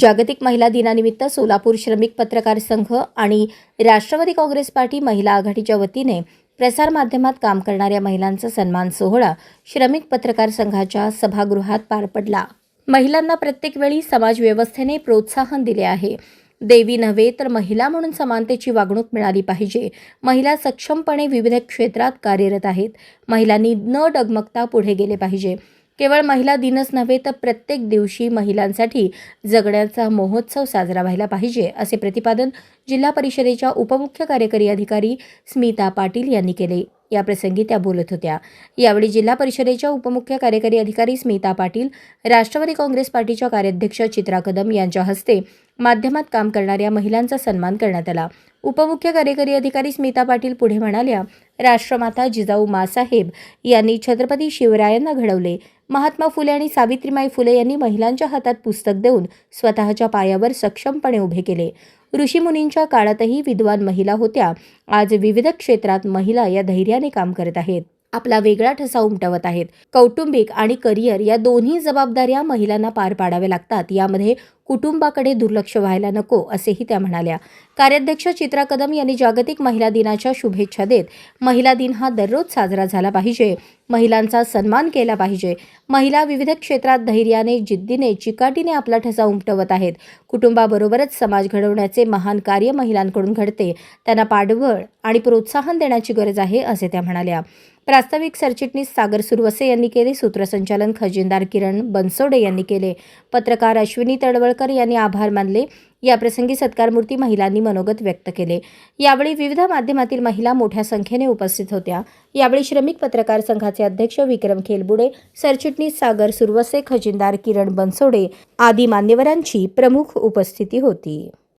जागतिक महिला दिनानिमित्त सोलापूर श्रमिक पत्रकार संघ आणि राष्ट्रवादी काँग्रेस पार्टी महिला आघाडीच्या वतीने प्रसारमाध्यमात काम करणाऱ्या महिलांचा सन्मान सोहळा श्रमिक पत्रकार संघाच्या सभागृहात पार पडला. महिलांना प्रत्येक वेळी समाजव्यवस्थेने प्रोत्साहन दिले आहे. देवी नव्हे तर महिला म्हणून समानतेची वागणूक मिळाली पाहिजे. महिला सक्षमपणे विविध क्षेत्रात कार्यरत आहेत. महिलांनी न डगमगता पुढे गेले पाहिजे. केवळ महिला दिनच नव्हे तर प्रत्येक दिवशी महिलांसाठी जगण्याचा महोत्सव साजरा व्हायला पाहिजे असे प्रतिपादन जिल्हा परिषदेच्या उपमुख्य कार्यकारी अधिकारी स्मिता पाटील यांनी केले. याप्रसंगी त्या बोलत होत्या. यावेळी जिल्हा परिषदेच्या उपमुख्य कार्यकारी अधिकारी स्मिता पाटील राष्ट्रवादी काँग्रेस पार्टीच्या कार्याध्यक्ष चित्रा कदम यांच्या हस्ते माध्यमात काम करणाऱ्या महिलांचा सन्मान करण्यात आला. उपमुख्य कार्यकारी अधिकारी स्मिता पाटील पुढे म्हणाल्या राष्ट्रमाता जिजाऊ मासाहेब यांनी छत्रपती शिवरायांना घडवले. महात्मा फुले आणि सावित्रीमाई फुले यांनी महिलांच्या हातात पुस्तक देऊन स्वतःच्या पायावर सक्षमपणे उभे केले. ऋषीमुनींच्या काळातही विद्वान महिला होत्या. आज विविध क्षेत्रात महिला या धैर्याने काम करत आहेत. आपला वेगळा ठसा उमटवत आहेत. कौटुंबिक आणि करिअर या दोन्ही जबाबदाऱ्या महिलांना पार पाडाव्या लागतात. यामध्ये कुटुंबाकडे दुर्लक्ष व्हायला नको असेही त्या म्हणाल्या. कार्याध्यक्ष चित्रा कदम यांनी जागतिक महिला दिनाच्या शुभेच्छा देत महिला दिन हा दररोज साजरा झाला पाहिजे. महिलांचा सन्मान केला पाहिजे. महिला विविध क्षेत्रात धैर्याने जिद्दीने चिकाटीने आपला ठसा उमटवत आहेत. कुटुंबाबरोबरच समाज घडवण्याचे महान कार्य महिलांकडून घडते. त्यांना पाठबळ आणि प्रोत्साहन देण्याची गरज आहे असे त्या म्हणाल्या. प्रास्ताविक सरचिटणीस सागर सुरवसे यांनी केले सूत्रसंचालन खजिनदार किरण बनसोडे यांनी केले. पत्रकार अश्विनी तडवळकर यांनी आभार मानले. याप्रसंगी सत्कारमूर्ती महिलांनी मनोगत व्यक्त केले. यावेळी विविध माध्यमातील महिला मोठ्या संख्येने उपस्थित होत्या. यावेळी श्रमिक पत्रकार संघाचे अध्यक्ष विक्रम खेलबुडे सरचिटणीस सागर सुरवसे खजिनदार किरण बनसोडे आदी मान्यवरांची प्रमुख उपस्थिती होती.